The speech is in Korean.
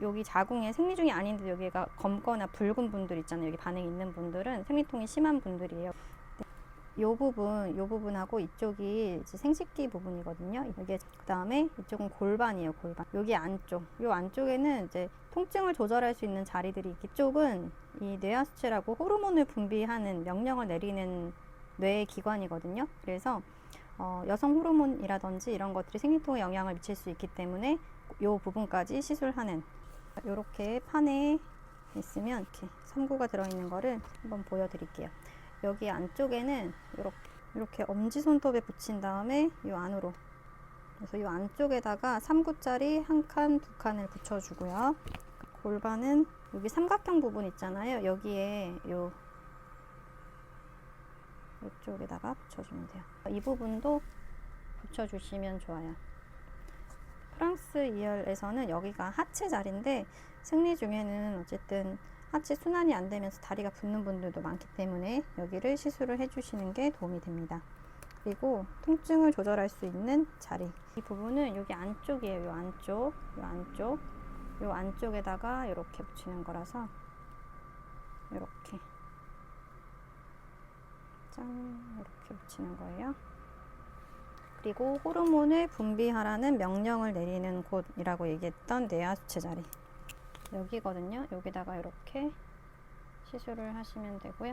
여기 자궁에 생리 중이 아닌데 여기가 검거나 붉은 분들 있잖아요. 여기 반응이 있는 분들은 생리통이 심한 분들이에요. 이 부분, 이 부분하고 이쪽이 이제 생식기 부분이거든요. 이게 그 다음에 이쪽은 골반이에요, 골반. 여기 안쪽, 이 안쪽에는 이제 통증을 조절할 수 있는 자리들이 있기 쪽은 이 뇌하수체라고 호르몬을 분비하는 명령을 내리는 뇌의 기관이거든요. 그래서 어, 여성 호르몬이라든지 이런 것들이 생리통에 영향을 미칠 수 있기 때문에 이 부분까지 시술하는 이렇게 판에 있으면 이렇게 섬구가 들어있는 거를 한번 보여드릴게요. 여기 안쪽에는 이렇게 이렇게 엄지 손톱에 붙인 다음에 이 안으로 그래서 이 안쪽에다가 3구짜리 한 칸, 두 칸을 붙여주고요. 골반은 여기 삼각형 부분 있잖아요. 여기에 요 이쪽에다가 붙여주면 돼요. 이 부분도 붙여주시면 좋아요. 프랑스 이열에서는 여기가 하체 자리인데 생리 중에는 어쨌든 하체 순환이 안 되면서 다리가 붓는 분들도 많기 때문에 여기를 시술을 해주시는 게 도움이 됩니다. 그리고 통증을 조절할 수 있는 자리. 이 부분은 여기 안쪽이에요. 요 안쪽, 요 안쪽, 요 안쪽에다가 이렇게 붙이는 거라서 이렇게 짠 이렇게 붙이는 거예요. 그리고 호르몬을 분비하라는 명령을 내리는 곳이라고 얘기했던 뇌하수체 자리 여기거든요. 여기다가 이렇게 시술을 하시면 되고요.